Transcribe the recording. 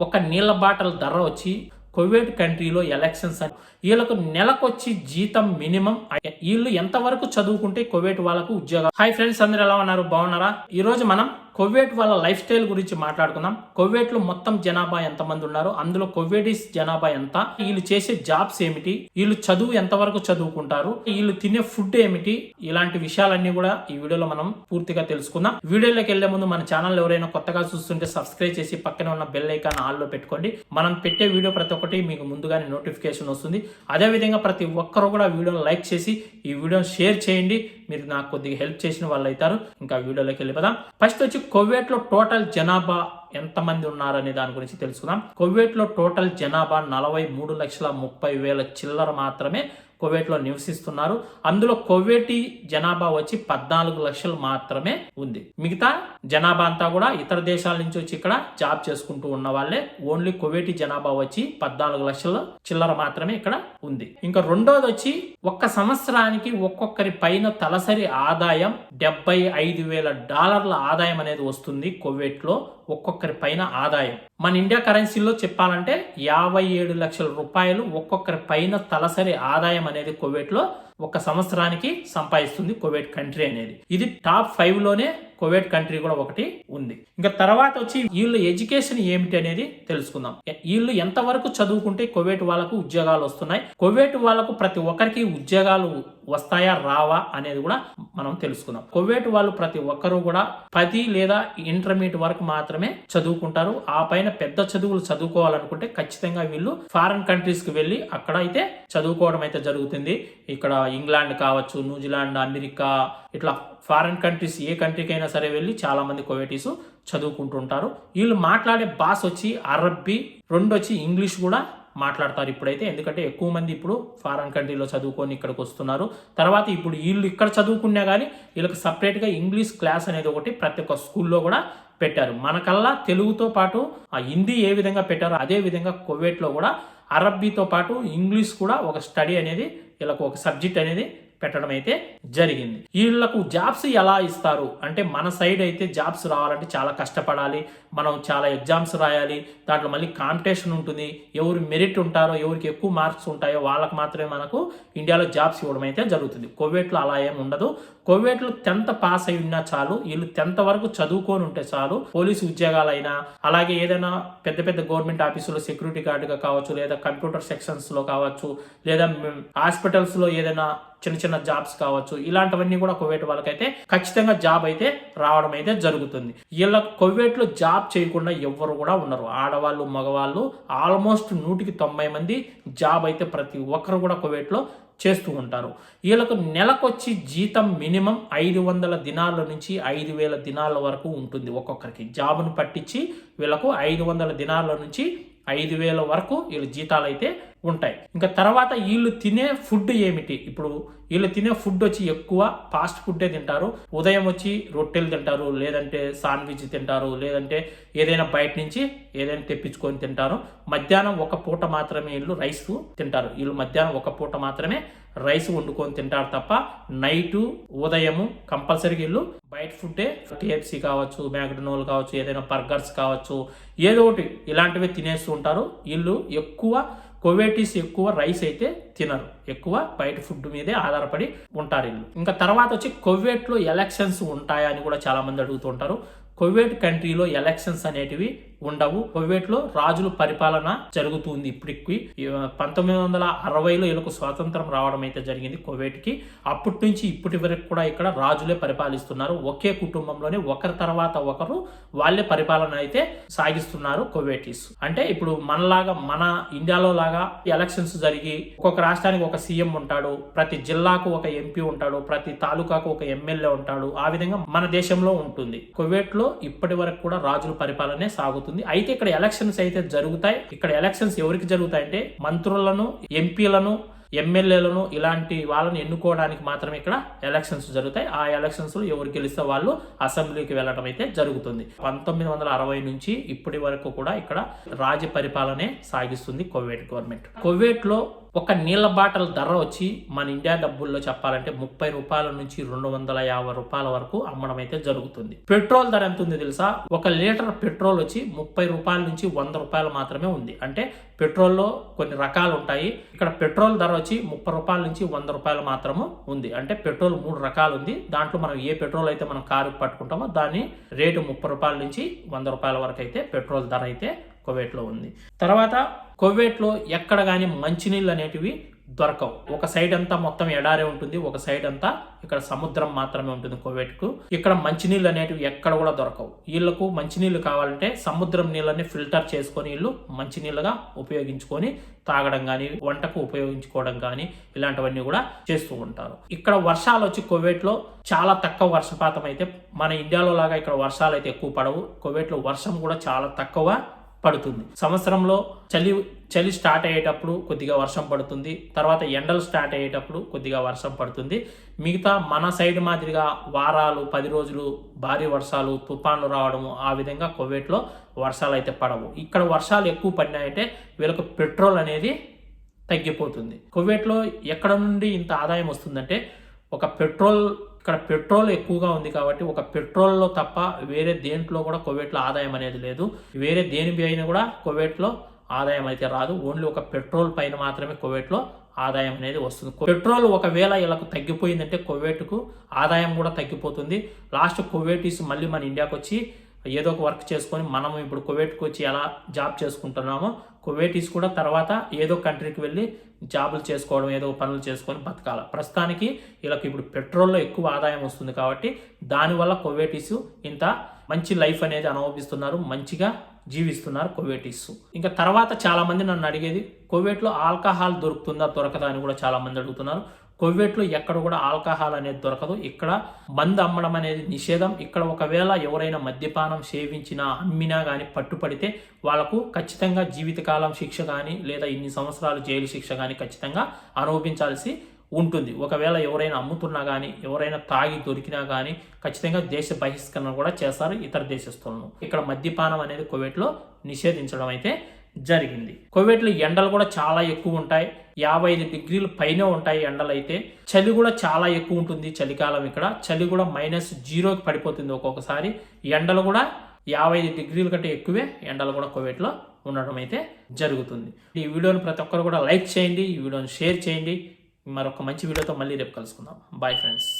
ఒక నీళ్ళ బాటల ధర వచ్చి కువైట్ కంట్రీలో ఎలక్షన్స్ అని. వీళ్ళకు నెలకొచ్చి జీతం మినిమం వీళ్ళు ఎంతవరకు చదువుకుంటే కువైట్ వాళ్ళకు ఉద్యోగం? హాయ్ ఫ్రెండ్స్ అందరు ఎలా ఉన్నారు? బాగున్నారా? ఈ రోజు మనం కొవ్వేట్ వాళ్ళ లైఫ్ స్టైల్ గురించి మాట్లాడుకుందాం. కువైట్ మొత్తం జనాభా ఎంతమంది ఉన్నారు? అందులో కువైటీస్ జనాభా ఎంత? వీళ్ళు చేసే జాబ్స్ ఏమిటి? వీళ్ళు చదువు ఎంతవరకు చదువుకుంటారు? వీళ్ళు తినే ఫుడ్ ఏమిటి? ఇలాంటి విషయాలన్నీ కూడా ఈ వీడియోలో మనం పూర్తిగా తెలుసుకుందాం. వీడియోలోకి వెళ్ళే ముందు మన ఛానల్ ఎవరైనా కొత్తగా చూస్తుంటే సబ్స్క్రైబ్ చేసి పక్కన ఉన్న బెల్ ఐకాన్ ఆల్లో పెట్టుకోండి. మనం పెట్టే వీడియో ప్రతి ఒక్కటి మీకు ముందుగానే నోటిఫికేషన్ వస్తుంది. అదే విధంగా ప్రతి ఒక్కరు కూడా వీడియోని లైక్ చేసి ఈ వీడియోని షేర్ చేయండి. మీరు నాకు కొద్దిగా హెల్ప్ చేసిన వాళ్ళు అవుతారు. ఇంకా వీడియోలోకి వెళ్ళిపోదాం. ఫస్ట్ వచ్చి కువైట్ టోటల్ జనాభా ఎంతమంది ఉన్నారనే దాని గురించి తెలుసుకుందాం. కువైట్ టోటల్ జనాభా నలభై మూడు లక్షల ముప్పై వేల చిల్లర మాత్రమే కువైట్లో నివసిస్తున్నారు. అందులో కువైటీ జనాభా వచ్చి పద్నాలుగు లక్షలు మాత్రమే ఉంది. మిగతా జనాభా అంతా కూడా ఇతర దేశాల నుంచి వచ్చి ఇక్కడ జాబ్ చేసుకుంటూ ఉన్న వాళ్ళే. ఓన్లీ కువైటీ జనాభా వచ్చి పద్నాలుగు లక్షల చిల్లర మాత్రమే ఇక్కడ ఉంది. ఇంకా రెండోది వచ్చి ఒక్క సంవత్సరానికి ఒక్కొక్కరి పైన తలసరి ఆదాయం డెబ్బై ఐదు వేల డాలర్ల ఆదాయం అనేది వస్తుంది కువైట్ ఒక్కొక్కరి పైన ఆదాయం. మన ఇండియా కరెన్సీలో చెప్పాలంటే యాభై ఏడు లక్షల రూపాయలు ఒక్కొక్కరి పైన తలసరి ఆదాయం అనేది కువైట్ ఒక సంవత్సరానికి సంపాదిస్తుంది కువైట్ కంట్రీ అనేది. ఇది టాప్ ఫైవ్లోనే కువైట్ కంట్రీ కూడా ఒకటి ఉంది. ఇంకా తర్వాత వచ్చి వీళ్ళు ఎడ్యుకేషన్ ఏమిటి అనేది తెలుసుకుందాం. వీళ్ళు ఎంతవరకు చదువుకుంటే కువైట్ వాళ్ళకు ఉద్యోగాలు వస్తున్నాయి? కువైట్ వాళ్ళకు ప్రతి ఒక్కరికి ఉద్యోగాలు వస్తాయా రావా అనేది కూడా మనం తెలుసుకుందాం కువైట్ వాళ్ళు ప్రతి ఒక్కరూ కూడా పది లేదా ఇంటర్మీడియట్ వరకు మాత్రమే చదువుకుంటారు. ఆ పైన పెద్ద చదువులు చదువుకోవాలనుకుంటే ఖచ్చితంగా వీళ్ళు ఫారెన్ కంట్రీస్కి వెళ్ళి అక్కడ అయితే చదువుకోవడం అయితే జరుగుతుంది. ఇక్కడ ఇంగ్లాండ్ కావచ్చు న్యూజిలాండ్ అమెరికా ఇట్లా ఫారెన్ కంట్రీస్ ఏ కంట్రీకైనా సరే వెళ్ళి చాలా మంది కువైటీస్ చదువుకుంటుంటారు. వీళ్ళు మాట్లాడే భాష వచ్చి అరబ్బీ రెండు వచ్చి ఇంగ్లీష్ కూడా మాట్లాడతారు ఇప్పుడైతే. ఎందుకంటే ఎక్కువ మంది ఇప్పుడు ఫారెన్ కంట్రీలో చదువుకొని ఇక్కడికి వస్తున్నారు. తర్వాత ఇప్పుడు వీళ్ళు ఇక్కడ చదువుకున్నా కానీ వీళ్ళకి సపరేట్గా ఇంగ్లీష్ క్లాస్ అనేది ఒకటి ప్రతి ఒక్క స్కూల్లో కూడా పెట్టారు. మనకల్లా తెలుగుతో పాటు ఆ హిందీ ఏ విధంగా పెట్టారో అదే విధంగా కువైట్లో కూడా అరబ్బీతో పాటు ఇంగ్లీష్ కూడా ఒక స్టడీ అనేది వీళ్ళకు ఒక సబ్జెక్ట్ అనేది పెట్టడం అయితే జరిగింది. వీళ్ళకు జాబ్స్ ఎలా ఇస్తారు? అంటే మన సైడ్ అయితే జాబ్స్ రావాలంటే చాలా కష్టపడాలి. మనం చాలా ఎగ్జామ్స్ రాయాలి. దాంట్లో మళ్ళీ కాంపిటీషన్ ఉంటుంది. ఎవరు మెరిట్ ఉంటారో ఎవరికి ఎక్కువ మార్క్స్ ఉంటాయో వాళ్ళకి మాత్రమే మనకు ఇండియాలో జాబ్స్ ఇవ్వడం అయితే జరుగుతుంది. కోవేట్లో అలా ఏమి ఉండదు. కోవేట్లో టెన్త్ పాస్ అయి ఉన్నా చాలు. వీళ్ళు టెన్త్ వరకు చదువుకొని ఉంటే చాలు. పోలీసు ఉద్యోగాలైనా అలాగే ఏదైనా పెద్ద పెద్ద గవర్నమెంట్ ఆఫీసులో సెక్యూరిటీ గార్డుగా కావచ్చు లేదా కంప్యూటర్ సెక్షన్స్లో కావచ్చు లేదా హాస్పిటల్స్లో ఏదైనా చిన్న చిన్న జాబ్స్ కావచ్చు ఇలాంటివన్నీ కూడా కువైట్ వాళ్ళకైతే ఖచ్చితంగా జాబ్ అయితే రావడం అయితే జరుగుతుంది. వీళ్ళ కువైట్లో జాబ్ చేయకుండా ఎవ్వరు కూడా ఉండరు. ఆడవాళ్ళు మగవాళ్ళు ఆల్మోస్ట్ నూటికి తొంభై మంది జాబ్ అయితే ప్రతి ఒక్కరు కూడా కువైట్లో చేస్తూ ఉంటారు. వీళ్ళకు నెలకొచ్చి జీతం మినిమం ఐదు వందల దినాల నుంచి ఐదు వేల దినాల వరకు ఉంటుంది ఒక్కొక్కరికి. జాబ్ను పట్టించి వీళ్ళకు ఐదు వందల దినాల నుంచి ఐదు వేల వరకు వీళ్ళ జీతాలు అయితే ఉంటాయి. ఇంకా తర్వాత వీళ్ళు తినే ఫుడ్ ఏమిటి? ఇప్పుడు వీళ్ళు తినే ఫుడ్ వచ్చి ఎక్కువ ఫాస్ట్ ఫుడ్డే తింటారు. ఉదయం వచ్చి రొట్టెలు తింటారు లేదంటే సాండ్విచ్ తింటారు లేదంటే ఏదైనా బయట నుంచి ఏదైనా తెప్పించుకొని తింటారు. మధ్యాహ్నం ఒక పూట మాత్రమే వీళ్ళు రైస్ తింటారు. వీళ్ళు మధ్యాహ్నం ఒక పూట మాత్రమే రైస్ వండుకొని తింటారు తప్ప నైటు ఉదయము కంపల్సరీ వీళ్ళు బయట ఫుడ్డే కేఎఫ్సీ కావచ్చు మ్యాక్డోనల్ కావచ్చు ఏదైనా బర్గర్స్ కావచ్చు ఏదో ఒకటి ఇలాంటివి తినేస్తూ ఉంటారు. వీళ్ళు ఎక్కువ కొవేటీస్ ఎక్కువ రైస్ అయితే తినరు. ఎక్కువ బయట ఫుడ్ మీదే ఆధారపడి ఉంటారు వీళ్ళు. ఇంకా తర్వాత వచ్చి కొవ్వేట్లో ఎలక్షన్స్ ఉంటాయా అని కూడా చాలామంది అడుగుతుంటారు. కువైట్ కంట్రీలో ఎలక్షన్స్ అనేటివి ఉండవు. కువైట్లో రాజులు రాజుల పరిపాలన జరుగుతుంది. ఇప్పటికి పంతొమ్మిది వందల అరవైలో వీళ్ళకు స్వాతంత్రం రావడం అయితే జరిగింది కువైట్కి అప్పటి నుంచి ఇప్పటి వరకు కూడా ఇక్కడ రాజులే పరిపాలిస్తున్నారు. ఒకే కుటుంబంలోనే ఒకరి తర్వాత ఒకరు వాళ్ళే పరిపాలన అయితే సాగిస్తున్నారు కువైటీస్ అంటే ఇప్పుడు మనలాగా మన ఇండియాలో లాగా ఎలక్షన్స్ జరిగి ఒక్కొక్క రాష్ట్రానికి ఒక సీఎం ఉంటాడు ప్రతి జిల్లాకు ఒక ఎంపీ ఉంటాడు ప్రతి తాలూకాకు ఒక ఎమ్మెల్యే ఉంటాడు. ఆ విధంగా మన దేశంలో ఉంటుంది. కువైట్లో ఇప్పటి వరకు కూడా రాజుల పరిపాలనే సాగుతుంది. అయితే ఇక్కడ ఎలక్షన్స్ అయితే జరుగుతాయి. ఇక్కడ ఎలక్షన్స్ ఎవరికి జరుగుతాయంటే మంత్రులను ఎంపీలను ఎమ్మెల్యేలను ఇలాంటి వాళ్ళని ఎన్నుకోవడానికి మాత్రమే ఇక్కడ ఎలక్షన్స్ జరుగుతాయి. ఆ ఎలక్షన్స్లో ఎవరు గెలిస్తే వాళ్ళు అసెంబ్లీకి వెళ్ళడం అయితే జరుగుతుంది. పంతొమ్మిది వందల అరవై నుంచి ఇప్పటి వరకు కూడా ఇక్కడ రాజ్య పరిపాలనే సాగిస్తుంది కోవేట్ గవర్నమెంట్. కోవేట్లో ఒక నీళ్ళ బాటల్ ధర వచ్చి మన ఇండియా డబ్బుల్లో చెప్పాలంటే ముప్పై రూపాయల నుంచి రెండు వందల యాభై రూపాయల వరకు అమ్మడం అయితే జరుగుతుంది. పెట్రోల్ ధర ఎంత ఉంది తెలుసా? ఒక లీటర్ పెట్రోల్ వచ్చి ముప్పై రూపాయల నుంచి వంద రూపాయలు మాత్రమే ఉంది. అంటే పెట్రోల్లో కొన్ని రకాలు ఉంటాయి. ఇక్కడ పెట్రోల్ ధర వచ్చి ముప్పై రూపాయల నుంచి వంద రూపాయలు మాత్రము ఉంది. అంటే పెట్రోల్ మూడు రకాలు ఉంది. దాంట్లో మనం ఏ పెట్రోల్ అయితే మనం కారు పట్టుకుంటామో దాని రేటు ముప్పై రూపాయల నుంచి వంద రూపాయల వరకు అయితే పెట్రోల్ ధర అయితే కువైట్లో ఉంది. తర్వాత కువైట్లో ఎక్కడ కానీ మంచినీళ్ళు అనేటివి దొరకవు. ఒక సైడ్ అంతా మొత్తం ఎడారే ఉంటుంది ఒక సైడ్ అంతా ఇక్కడ సముద్రం మాత్రమే ఉంటుంది కువైట్కు ఇక్కడ మంచినీళ్ళు అనేటివి ఎక్కడ కూడా దొరకవు. వీళ్ళకు మంచినీళ్ళు కావాలంటే సముద్రం నీళ్ళని ఫిల్టర్ చేసుకొని వీళ్ళు మంచినీళ్ళుగా ఉపయోగించుకొని తాగడం కానీ వంటకు ఉపయోగించుకోవడం కానీ ఇలాంటివన్నీ కూడా చేస్తూ ఉంటారు. ఇక్కడ వర్షాలు వచ్చి కువైట్లో చాలా తక్కువ వర్షపాతం అయితే మన ఇండియాలో లాగా ఇక్కడ వర్షాలు అయితే ఎక్కువ పడవు. కువైట్లో వర్షం కూడా చాలా తక్కువ పడుతుంది. సంవత్సరంలో చలి చలి స్టార్ట్ అయ్యేటప్పుడు కొద్దిగా వర్షం పడుతుంది. తర్వాత ఎండలు స్టార్ట్ అయ్యేటప్పుడు కొద్దిగా వర్షం పడుతుంది. మిగతా మన సైడ్ మాదిరిగా వారాలు పది రోజులు భారీ వర్షాలు తుఫాన్లు రావడము ఆ విధంగా కువైట్లో వర్షాలు అయితే పడవు. ఇక్కడ వర్షాలు ఎక్కువ పడినాయంటే వీళ్ళకు పెట్రోల్ అనేది తగ్గిపోతుంది. కువైట్లో ఎక్కడ నుండి ఇంత ఆదాయం వస్తుందంటే ఒక పెట్రోల్ ఇక్కడ పెట్రోల్ ఎక్కువగా ఉంది కాబట్టి ఒక పెట్రోల్లో తప్ప వేరే దేంట్లో కూడా కువైట్లో ఆదాయం అనేది లేదు. వేరే దేని అయినా కూడా కువైట్లో ఆదాయం అయితే రాదు. ఓన్లీ ఒక పెట్రోల్ పైన మాత్రమే కువైట్లో ఆదాయం అనేది వస్తుంది. పెట్రోల్ ఒకవేళ ఇలా తగ్గిపోయిందంటే కువైట్కు ఆదాయం కూడా తగ్గిపోతుంది. లాస్ట్ కువైటీస్ మళ్ళీ మన ఇండియాకి వచ్చి ఏదో ఒక వర్క్ చేసుకొని మనం ఇప్పుడు కువైట్కి వచ్చి ఎలా జాబ్ చేసుకుంటున్నామో కువైటీస్ కూడా తర్వాత ఏదో కంట్రీకి వెళ్ళి జాబులు చేసుకోవడం ఏదో పనులు చేసుకొని బతకాలి. ప్రస్తుతానికి వీళ్ళకి ఇప్పుడు పెట్రోల్లో ఎక్కువ ఆదాయం వస్తుంది కాబట్టి దానివల్ల కువైటీస్ ఇంత మంచి లైఫ్ అనేది అనుభవిస్తున్నారు మంచిగా జీవిస్తున్నారు కువైటీస్. ఇంకా తర్వాత చాలా మంది నన్ను అడిగేది కువైట్లో ఆల్కహాల్ దొరుకుతుందా దొరకదా అని కూడా చాలా మంది అడుగుతున్నారు. కువైట్లో ఎక్కడ కూడా ఆల్కహాల్ అనేది దొరకదు. ఇక్కడ మందు అమ్మడం అనేది నిషేధం. ఇక్కడ ఒకవేళ ఎవరైనా మద్యపానం సేవించినా అమ్మినా కానీ పట్టుపడితే వాళ్ళకు ఖచ్చితంగా జీవితకాలం శిక్ష కానీ లేదా ఇన్ని సంవత్సరాలు జైలు శిక్ష కానీ ఖచ్చితంగా అనుభవించాల్సి ఉంటుంది. ఒకవేళ ఎవరైనా అమ్ముతున్నా కానీ ఎవరైనా తాగి దొరికినా కానీ ఖచ్చితంగా దేశ బహిష్కరణ కూడా చేస్తారు ఇతర దేశస్తులను. ఇక్కడ మద్యపానం అనేది కువైట్లో నిషేధించడం అయితే జరిగింది. కోవిడ్లో ఎండలు కూడా చాలా ఎక్కువ ఉంటాయి. యాభై ఐదు డిగ్రీలు పైనే ఉంటాయి ఎండలు అయితే చలి కూడా చాలా ఎక్కువ ఉంటుంది చలికాలం ఇక్కడ. చలి కూడా మైనస్ జీరోకి పడిపోతుంది ఒక్కొక్కసారి. ఎండలు కూడా యాభై ఐదు డిగ్రీల కంటే ఎక్కువే ఎండలు కూడా కోవిడ్లో ఉండడం అయితే జరుగుతుంది. ఈ వీడియోని ప్రతి ఒక్కరు కూడా లైక్ చేయండి. ఈ వీడియోని షేర్ చేయండి. మరొక మంచి వీడియోతో మళ్ళీ రేపు కలుసుకుందాం. Bye friends.